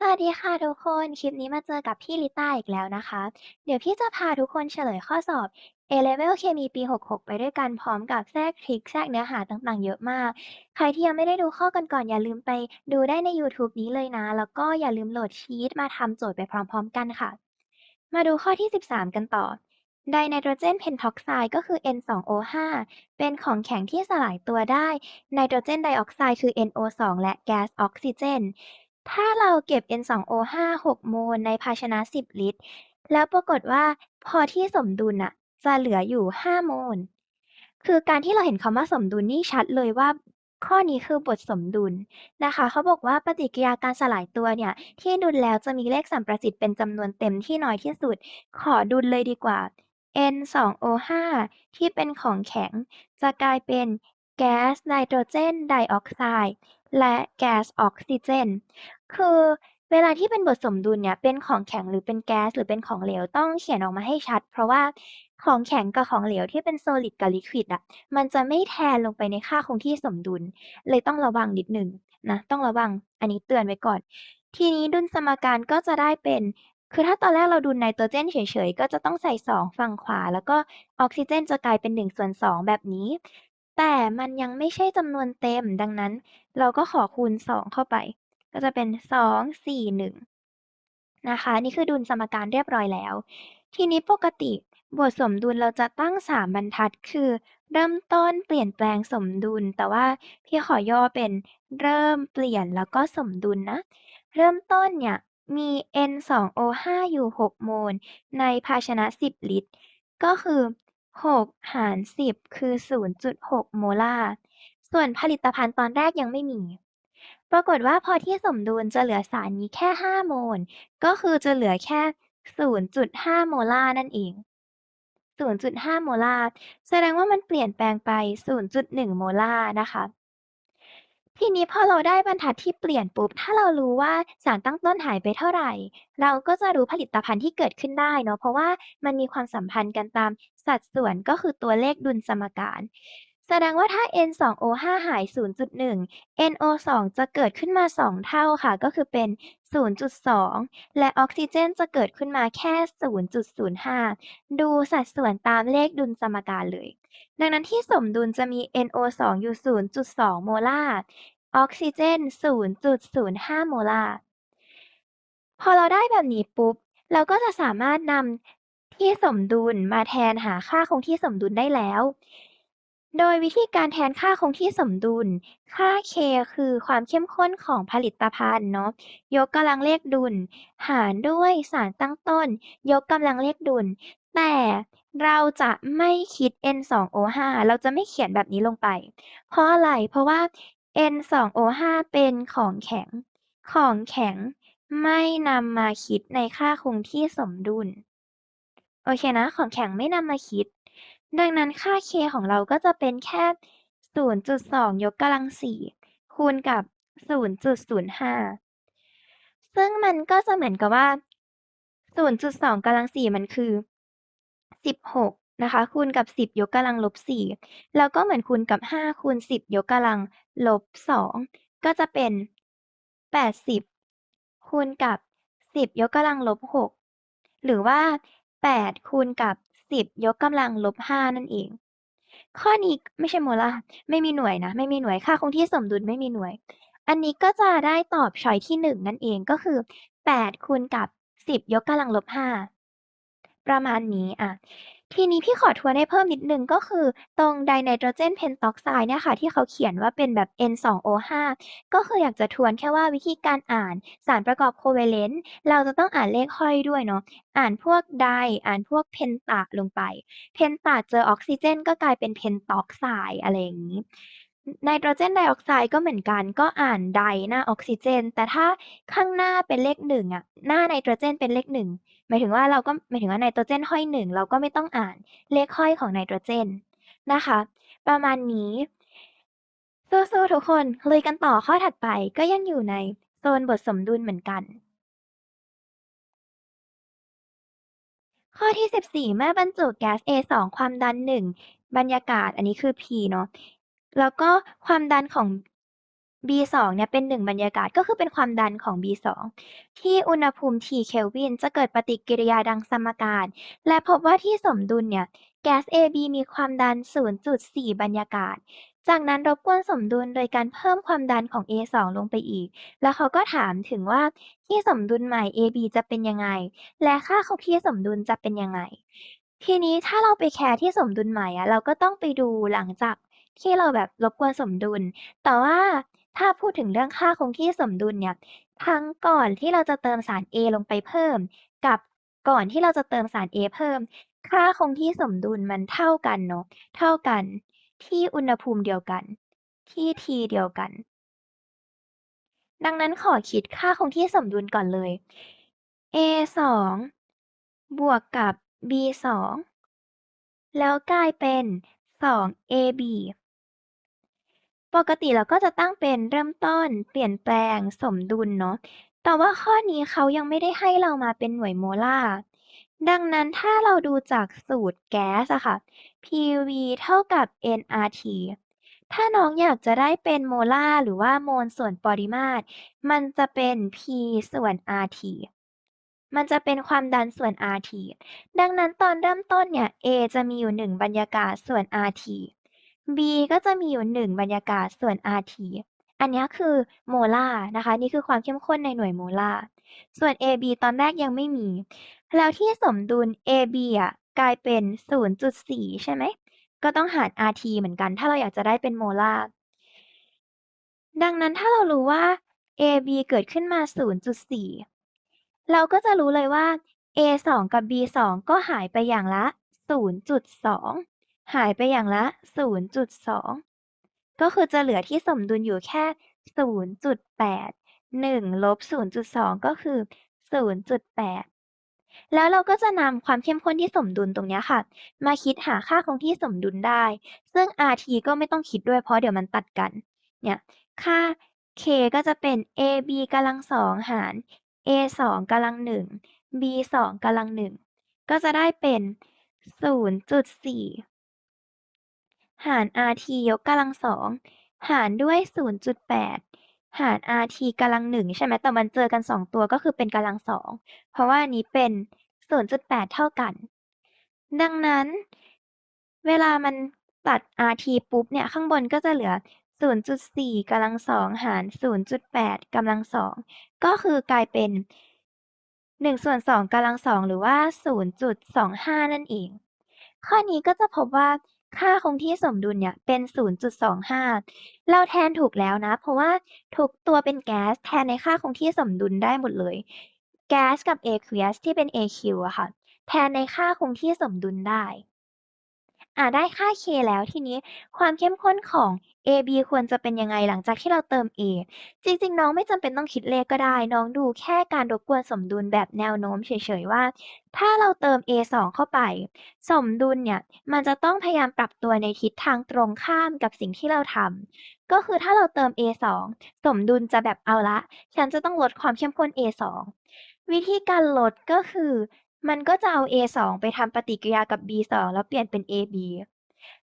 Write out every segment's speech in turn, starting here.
สวัสดีค่ะทุกคน คลิปนี้มาเจอกับพี่ลิต้าอีกแล้วนะคะ เดี๋ยวพี่จะพาทุกคนเฉลยข้อสอบ A-Level เคมีปี 66 ไปด้วยกันพร้อมกับแทรกทริกแทรกเนื้อหาต่างๆ เยอะมาก ใครที่ยังไม่ได้ดูข้อก่อนๆอย่าลืมไปดูได้ในยูทูบนี้เลยนะ แล้วก็อย่าลืมโหลดชีตมาทำโจทย์ไปพร้อมๆ กันค่ะ มาดูข้อที่ 13 กันต่อไดไนโตรเจนเพนท็อกไซด์ก็คือ N2O5 เป็นของแข็งที่สลายตัวได้ไนโตรเจนไดออกไซด์คือ NO2 และแก๊สออกซิเจน ถ้าเราเก็บ N2O5 6 โมลในภาชนะ 10 ลิตร แล้วปรากฏว่าพอที่สมดุลน่ะจะเหลืออยู่ 5 โมล คือการที่เราเห็นคำว่าสมดุลนี่ชัดเลยว่าข้อนี้คือบทสมดุลนะคะ เขาบอกว่าปฏิกิริยาการสลายตัวเนี่ย ที่ดุลแล้วจะมีเลขสัมประสิทธิ์เป็นจำนวนเต็มที่น้อยที่สุด ขอดุลเลยดีกว่า N2O5 ที่เป็นของแข็ง จะกลายเป็นแก๊สไนโตรเจนไดออกไซด์และแก๊สออกซิเจน คือเวลาที่เป็นบทสมดุลเนี่ยเป็นของแข็งหรือเป็นแก๊สหรือเป็นของเหลวต้องเขียนออกมาให้ชัด เพราะว่าของแข็งกับของเหลวที่เป็น solid กับ liquid อะมันจะไม่แทนลงไปในค่าคงที่สมดุล เลยต้องระวังนิดนึงนะต้องระวังอันนี้เตือนไว้ก่อน ทีนี้ดุลสมการก็จะได้เป็น คือถ้าตอนแรกเราดุลไนโตรเจนเฉยๆ ก็จะต้องใส่ 2 ฝั่งขวา แล้วก็ออกซิเจนจะกลายเป็น1ส่วน2แบบนี้ แต่มันยังไม่ใช่จำนวนเต็มดังนั้น เราก็ขอคูณ 2 เข้าไป ก็จะเป็น2 4 1นะคะ นี่คือดุลสมการเรียบร้อยแล้ว ทีนี้ปกติบทสมดุลเราจะตั้ง3บรรทัดคือ เริ่มต้นเปลี่ยนแปลงสมดุล แต่ว่าพี่ขอย่อเป็นเริ่มเปลี่ยนแล้วก็สมดุลนะ เริ่มต้นเนี่ยมี N2O5 อยู่ 6 โมล ในภาชนะ 10 ลิตร ก็คือ 6 หาร 10 คือ 0.6 โมลาร์ ส่วนผลิตภัณฑ์ตอนแรกยังไม่มี ปรากฏว่าพอที่สมดุลจะเหลือสารนี้แค่ 5 โมล ก็คือจะเหลือแค่ 0.5 โมลาร์นั่นเอง 0.5 โมลาร์แสดงว่ามันเปลี่ยนแปลงไป 0.1 โมลาร์นะคะ ทีนี้พอเราได้บรรทัดที่เปลี่ยนปุ๊บ ถ้าเรารู้ว่าสารตั้งต้นหายไปเท่าไหร่ เราก็จะรู้ผลิตภัณฑ์ที่เกิดขึ้นได้เนาะ เพราะว่ามันมีความสัมพันธ์กันตามสัดส่วนก็คือตัวเลขดุลสมการ แสดงว่าถ้า N2O5 หาย 0.1 NO2 จะเกิดขึ้นมา 2 เท่าค่ะ ก็คือเป็น 0.2 และออกซิเจนจะเกิดขึ้นมาแค่ 0.05 ดูสัดส่วนตามเลขดุลสมการเลย ดังนั้นที่สมดุลจะมี NO2 อยู่ 0.2 โมลาร์ ออกซิเจน 0.05 โมลาร์ พอเราได้แบบนี้ปุ๊บ เราก็จะสามารถนำที่สมดุลมาแทนหาค่าคงที่สมดุลได้แล้ว โดยวิธีการแทนค่าคงที่สมดุล ค่า K คือความเข้มข้นของผลิตภัณฑ์เนาะ ยกกำลังเลขดุล หารด้วยสารตั้งต้น ยกกำลังเลขดุล แต่เราจะไม่คิด N2O5 เราจะไม่เขียนแบบนี้ลงไป เพราะอะไร เพราะว่า N2O5 เป็นของแข็ง ของแข็งไม่นำมาคิดในค่าคงที่สมดุล โอเคนะ ของแข็งไม่นำมาคิด ดังนั้นค่า K ของเราก็จะเป็นแค่ 0.2 ยกกำลัง 4 คูณกับ 0.05 ซึ่งมันก็จะเหมือนกับว่า 0.2กำลัง 4 มันคือ 16 นะคะ คูณกับ 10 ยกกำลังลบ 4 แล้วก็เหมือนคูณกับ 5 คูณ 10 ยกกำลังลบ 2 ก็จะเป็น 80 คูณกับ 10 ยกกำลังลบ 6 หรือว่า 8 คูณกับ 10ยกกำลังลบ5นั่นเอง ข้อนี้ไม่ใช่โมลาร์ไม่มีหน่วยนะ ไม่มีหน่วยค่าคงที่สมดุลไม่มีหน่วย อันนี้ก็จะได้ตอบช้อยที่1นั่นเองก็คือ8คูณกับ10ยกกำลังลบ5ประมาณนี้อะ ทีนี้พี่ขอทวนให้เพิ่มนิดนึงก็คือตรงไดไนโตรเจนเพนทอกไซด์เนี่ยค่ะ ที่เขาเขียนว่าเป็นแบบ N2O5 ก็คืออยากจะทวนแค่ว่าวิธีการอ่านสารประกอบ covalent เราจะต้องอ่านเลขห้อยด้วยเนาะอ่านพวกไดอ่านพวกเพนตะลงไป เพนตะเจอออกซิเจน ก็กลายเป็นเพนทอกไซด์อะไรอย่างงี้ไนโตรเจนไดออกไซด์ก็เหมือนกันก็อ่านไดหน้าออกซิเจน แต่ถ้าข้างหน้าเป็นเลข1อะหน้าไนโตรเจนเป็นเลข1 หมายถึงว่าเราก็หมายถึงว่าไนโตรเจนห้อย1เราก็ไม่ต้องอ่านเลขห้อยของไนโตรเจนนะคะ ประมาณนี้สู้ๆทุกคนเลยกันต่อข้อถัดไปก็ยังอยู่ในโซนบทสมดุลเหมือนกัน ข้อที่ 14 เมื่อบรรจุแก๊ส A2 ความดัน 1 บรรยากาศอันนี้คือ P เนาะแล้วก็ความดันของ B2 เนี่ยเป็น1บรรยากาศก็คือเป็นความดันของ B2 ที่อุณหภูมิ T เคลวินจะเกิดปฏิกิริยาดังสมการ และพบว่าที่สมดุลเนี่ยแก๊ส AB มีความดัน 0.4 บรรยากาศ จากนั้นรบกวนสมดุลโดยการเพิ่มความดันของ A2 ลงไปอีก แล้วเขาก็ถามถึงว่าที่สมดุลใหม่ AB จะเป็นยังไง และค่าคงที่สมดุลจะเป็นยังไง ทีนี้ถ้าเราไปแคร์ที่สมดุลใหม่อะเราก็ต้องไปดูหลังจากที่เราแบบรบกวนสมดุล แต่ว่า ถ้าพูดถึงเรื่องค่าคงที่สมดุลเนี่ยทั้งก่อนที่เราจะเติมสาร A ลงไปเพิ่ม กับก่อนที่เราจะเติมสาร A เพิ่ม ค่าคงที่สมดุลมันเท่ากันเนาะเท่ากันที่อุณหภูมิเดียวกัน ที่ T เดียวกัน ดังนั้นขอคิดค่าคงที่สมดุลก่อนเลย A2 บวกกับ B2 แล้วกลายเป็น 2AB ปกติเราก็จะตั้งเป็นเริ่มต้น เปลี่ยนแปลง สมดุลเนาะ แต่ว่าข้อนี้เขายังไม่ได้ให้เรามาเป็นหน่วยโมลาร์ ดังนั้นถ้าเราดูจากสูตรแก๊สอะค่ะ PV เท่ากับ nRT ถ้าน้องอยากจะได้เป็นโมลาร์หรือว่าโมลส่วนปริมาตร มันจะเป็น P ส่วน RT มันจะเป็นความดันส่วน RT ดังนั้นตอนเริ่มต้นเนี่ย A จะมีอยู่ 1 บรรยากาศส่วน RT B ก็จะมีอยู่1บรรยากาศส่วน RT อันนี้คือโมลาร์นะคะ นี่คือความเข้มข้นในหน่วยโมลาร์ส่วน AB ตอนแรกยังไม่มี แล้วที่สมดุล AB อะกลายเป็น 0.4 ใช่ไหม ก็ต้องหาร RT เหมือนกัน ถ้าเราอยากจะได้เป็นโมลาร์ดังนั้นถ้าเรารู้ว่า AB เกิดขึ้นมา 0.4 เราก็จะรู้เลยว่า A2 กับ B2 ก็หายไปอย่างละ 0.2 หายไปอย่างละ 0.2 ก็คือจะเหลือที่สมดุลอยู่แค่ 0.8 1 ลบ 0.2 ก็คือ 0.8 แล้วเราก็จะนำความเข้มข้นที่สมดุลตรงนี้ค่ะ มาคิดหาค่าคงที่สมดุลได้ ซึ่ง RT ก็ไม่ต้องคิดด้วยเพราะเดี๋ยวมันตัดกัน เนี่ย ค่า K ก็จะเป็น AB กำลัง2หาร A2 กำลัง1 B2 กำลัง1ก็จะได้เป็น 0.4 หาร RT ยกกำลัง2หารด้วย0.8หาร RT กำลัง1ใช่ไหมแต่มันเจอกัน2ตัวก็คือเป็นกำลัง2เพราะว่านี้เป็น0.8เท่ากัน ดังนั้น เวลามันตัด RT ปุ๊บเนี่ยข้างบนก็จะเหลือ 0.4กำลัง2หาร 0.8กำลัง2ก็คือกลายเป็น1ส่วน2กำลัง2หรือว่า 0.25 นั่นเอง ข้อนี้ก็จะพบว่า ค่าคงที่สมดุลเนี่ยเป็น 0.25 เราแทนถูกแล้วนะ เพราะว่าถูกตัวเป็นแก๊สแทนในค่าคงที่สมดุลได้หมดเลย แก๊สกับ aqueous ที่เป็น AQ อะค่ะ แทนในค่าคงที่สมดุลได้ อ่าได้ค่า K แล้วทีนี้ความเข้มข้นของ AB ควรจะเป็นยังไงหลังจากที่เราเติม A จริงๆ น้องไม่จำเป็นต้องคิดเลขก็ได้ น้องดูแค่การรบกวนสมดุลแบบแนวโน้มเฉยๆว่า ถ้าเราเติม A2 เข้าไป สมดุลเนี่ย มันจะต้องพยายามปรับตัวในทิศทางตรงข้ามกับสิ่งที่เราทำก็คือถ้าเราเติม A2 สมดุลจะแบบเอาละ ฉันจะต้องลดความเข้มข้น A2 วิธีการลดก็คือ มันก็จะเอา A2 ไปทำปฏิกิริยากับ B2 แล้วเปลี่ยนเป็น AB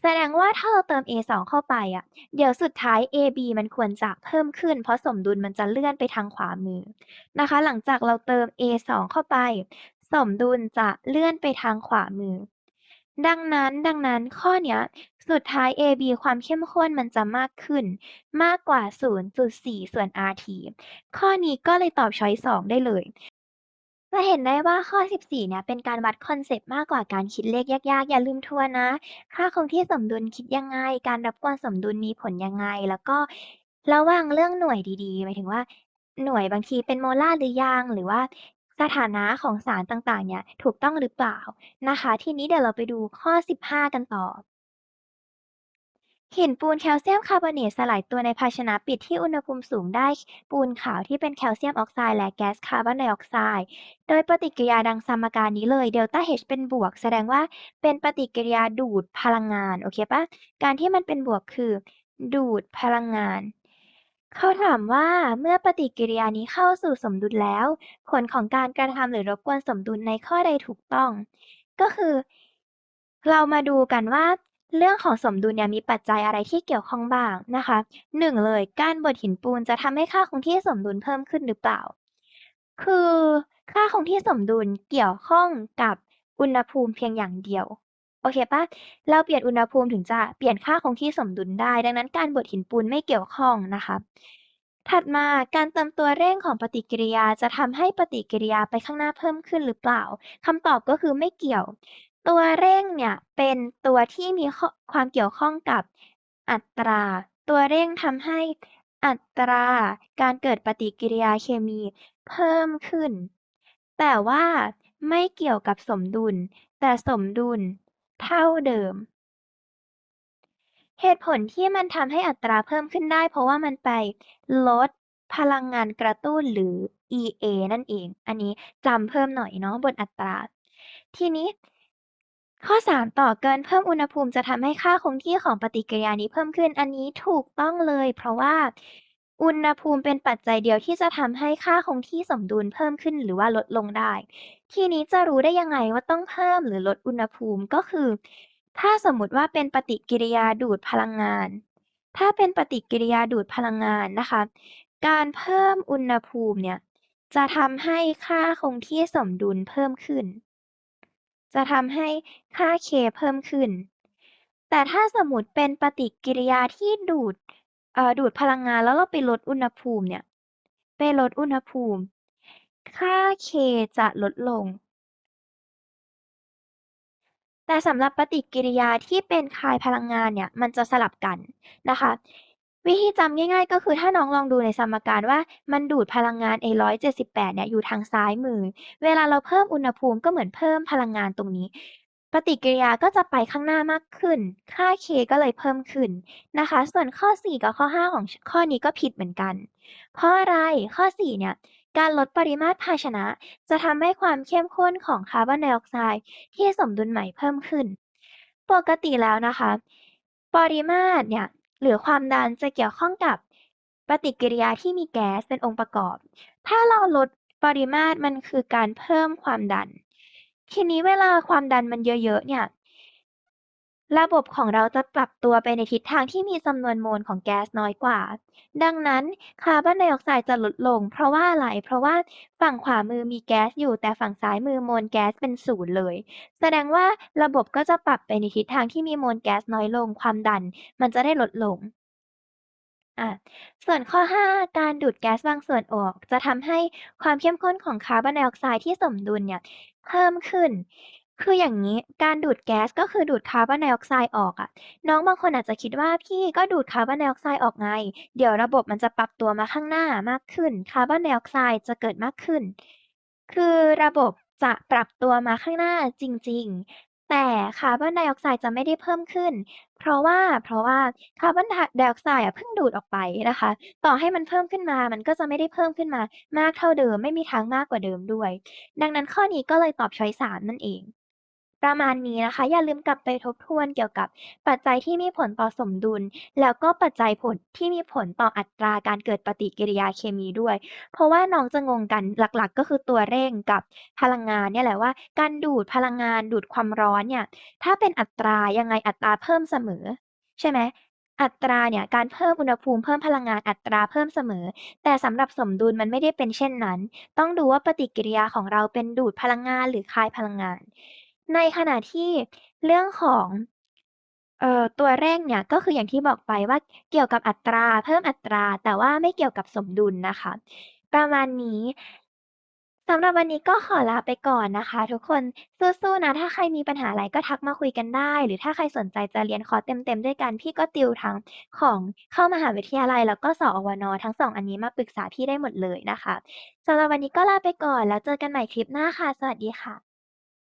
แสดงว่าถ้าเราเติม A2 เข้าไปอะเดี๋ยวสุดท้าย AB มันควรจะเพิ่มขึ้น เพราะสมดุลมันจะเลื่อนไปทางขวามือนะคะ หลังจากเราเติม A2 เข้าไป สมดุลจะเลื่อนไปทางขวามือ ดังนั้นดังนั้นข้อเนี้ย สุดท้าย AB ความเข้มข้นมันจะมากขึ้น มากกว่า 0.4 ส่วน RT ข้อนี้ก็เลยตอบช้อยส์2ได้เลย จะเห็นได้ว่าข้อ 14 เนี่ยเป็นการวัดคอนเซปต์มากกว่าการคิดเลขยากๆ อย่าลืมทวนนะ ค่าคงที่สมดุลคิดยังไง การรับกวนสมดุลมีผลยังไง แล้วก็ระวังเรื่องหน่วยดีๆ หมายถึงว่าหน่วยบางทีเป็นโมลาร์หรือยัง หรือว่าสถานะของสารต่างๆ เนี่ยถูกต้องหรือเปล่านะคะ ทีนี้เดี๋ยวเราไปดูข้อ 15 กันต่อ หินปูนแคลเซียมคาร์บอเนตสลายตัวในภาชนะปิดที่อุณหภูมิสูงได้ปูนขาวที่เป็นแคลเซียมออกไซด์และแก๊สคาร์บอนไดออกไซด์โดยปฏิกิริยาดังสมการนี้เลยเดลต้า H เป็นบวก แสดงว่าเป็นปฏิกิริยาดูดพลังงานโอเคปล่าการที่มันเป็นบวกคือ ดูดพลังงานเขาถามว่าเมื่อปฏิกิริยานี้เข้าสู่สมดุลแล้ว ผลของการกระทำหรือรบกวนสมดุลในข้อใดถูกต้อง ก็คือ เรามาดูกันว่า เรื่องของสมดุลเนี่ยมีปัจจัยอะไรที่เกี่ยวข้องบ้างนะคะ1เลยการบดหินปูนจะทำให้ค่าคงที่สมดุลเพิ่มขึ้นหรือเปล่า คือค่าคงที่สมดุลเกี่ยวข้องกับอุณหภูมิเพียงอย่างเดียวโอเคปล่า?เราเปลี่ยนอุณหภูมิถึงจะเปลี่ยนค่าคงที่สมดุลได้ ดังนั้นการบดหินปูนไม่เกี่ยวข้องนะคะถัดมาการเติมตัวเร่งของปฏิกิริยาจะทำให้ปฏิกิริยาไปข้างหน้าเพิ่มขึ้นหรือเปล่าคำตอบก็คือไม่เกี่ยว ตัวเร่งเนี่ยเป็นตัวที่มีความเกี่ยวข้องกับอัตรา ตัวเร่งทำให้อัตราการเกิดปฏิกิริยาเคมีเพิ่มขึ้น แต่ว่าไม่เกี่ยวกับสมดุล แต่สมดุลเท่าเดิม เหตุผลที่มันทำให้อัตราเพิ่มขึ้นได้ เพราะว่ามันไปลดพลังงานกระตุ้นหรือ EA นั่นเอง อันนี้จำเพิ่มหน่อยเนาะบนอัตรา ทีนี้ ข้อ 3 ต่อเการเพิ่มอุณหภูมิจะทำให้ค่าคงที่ของปฏิกิริยานี้เพิ่มขึ้นอันนี้ถูกต้องเลย เพราะว่าอุณหภูมิเป็นปัจจัยเดียวที่จะทำให้ค่าคงที่สมดุลเพิ่มขึ้นหรือว่าลดลงได้ ทีนี้จะรู้ได้ยังไงว่าต้องเพิ่มหรือลดอุณหภูมิก็คือ ถ้าสมมติว่าเป็นปฏิกิริยาดูดพลังงาน ถ้าเป็นปฏิกิริยาดูดพลังงานนะคะ การเพิ่มอุณหภูมิเนี่ยจะทำให้ค่าคงที่สมดุลเพิ่มขึ้น จะทำให้ค่า K เพิ่มขึ้น แต่ถ้าสมมุติเป็นปฏิกิริยาที่ดูดอ่อดูดพลังงานแล้วเราไปลดอุณหภูมิเนี่ย ไปลดอุณหภูมิ ค่า K จะลดลง แต่สำหรับปฏิกิริยาที่เป็นคายพลังงานเนี่ย มันจะสลับกันนะคะ วิธีจำง่ายๆ ก็คือถ้าน้องลองดูในสมการว่ามันดูดพลังงานไอ้178เนี่ยอยู่ทางซ้ายมือ เวลาเราเพิ่มอุณหภูมิก็เหมือนเพิ่มพลังงานตรงนี้ ปฏิกิริยาก็จะไปข้างหน้ามากขึ้น ค่า K ก็เลยเพิ่มขึ้นนะคะ ส่วนข้อ 4 กับข้อ 5 ของข้อนี้ก็ผิดเหมือนกัน เพราะอะไร?ข้อ 4 เนี่ยการลดปริมาตรภาชนะ จะทำให้ความเข้มข้นของคาร์บอนไดออกไซด์ที่สมดุลใหม่เพิ่มขึ้น ปกติแล้วนะคะ ปริมาตรเนี่ย หรือความดันจะเกี่ยวข้องกับปฏิกิริยาที่มีแก๊สเป็นองค์ประกอบ ถ้าเราลดปริมาตรมันคือการเพิ่มความดัน ทีนี้เวลาความดันมันเยอะๆเนี่ย ระบบของเราจะปรับตัวไปในทิศทางที่มีจำนวนโมลของแก๊สน้อยกว่า ดังนั้นคาร์บอนไดออกไซด์จะลดลง เพราะว่าอะไร?เพราะว่าฝั่งขวามือมีแก๊สอยู่ แต่ฝั่งซ้ายมือมวลแก๊สเป็น0เลย แสดงว่าระบบก็จะปรับไปในทิศทางที่มีมวลแก๊สน้อยลง ความดันมันจะได้ลดลงส่วนข้อ 5 การดูดแก๊สบางส่วนออก จะทำให้ความเข้มข้นของคาร์บอนไดออกไซด์ที่สมดุลเนี่ยเพิ่มขึ้น คืออย่างงี้ การดูดแก๊ส ก็คือดูดคาร์บอนไดออกไซด์ออกอะ น้องบางคนอาจจะคิดว่า พี่ก็ดูดคาร์บอนไดออกไซด์ออกไง เดี๋ยวระบบมันจะปรับตัวมาข้างหน้ามากขึ้น คาร์บอนไดออกไซด์จะเกิดมากขึ้น คือระบบจะปรับตัวมาข้างหน้าจริง ๆ แต่คาร์บอนไดออกไซด์จะไม่ได้เพิ่มขึ้น เพราะว่า เพราะว่าคาร์บอนได ไดออกไซด์อะเพิ่งดูดออกไปนะคะ ต่อให้มันเพิ่มขึ้นมา มันก็จะไม่ได้เพิ่มขึ้นมามากเท่าเดิม ไม่มีทางมากกว่าเดิมด้วย ดังนั้นข้อนี้ก็เลยตอบชอยซ์3นั่นเอง ประมาณนี้นะคะ อย่าลืมกลับไปทบทวนเกี่ยวกับปัจจัยที่มีผลต่อสมดุล แล้วก็ปัจจัยผลที่มีผลต่ออัตราการเกิดปฏิกิริยาเคมีด้วย เพราะว่าน้องจะงงกันหลักๆ ก็คือตัวเร่งกับพลังงานเนี่ยแหละว่า การดูดพลังงานดูดความร้อนเนี่ยถ้าเป็นอัตรายังไงอัตราเพิ่มเสมอ ใช่ไหมอัตราเนี่ยการเพิ่มอุณหภูมิเพิ่มพลังงานอัตราเพิ่มเสมอ แต่สำหรับสมดุลมันไม่ได้เป็นเช่นนั้น ต้องดูว่าปฏิกิริยาของเราเป็นดูดพลังงานหรือคายพลังงาน ในขณะที่เรื่องของ เอ่อ ตัวเร่งเนี่ย ก็คืออย่างที่บอกไปว่าเกี่ยวกับอัตรา เพิ่มอัตรา แต่ว่าไม่เกี่ยวกับสมดุลนะคะ ประมาณนี้ สำหรับวันนี้ก็ขอลาไปก่อนนะคะ ทุกคน สู้ ๆ นะ ถ้าใครมีปัญหาอะไรก็ทักมาคุยกันได้ หรือถ้าใครสนใจจะเรียนคอร์สเต็ม ๆ ด้วยกัน พี่ก็ติวทั้งของเข้ามหาวิทยาลัย แล้วก็สอวน.ทั้ง2อันนี้มาปรึกษาพี่ได้หมดเลยนะคะสำหรับวันนี้ก็ลาไปก่อน แล้วเจอกันใหม่คลิปหน้าค่ะ สวัสดีค่ะ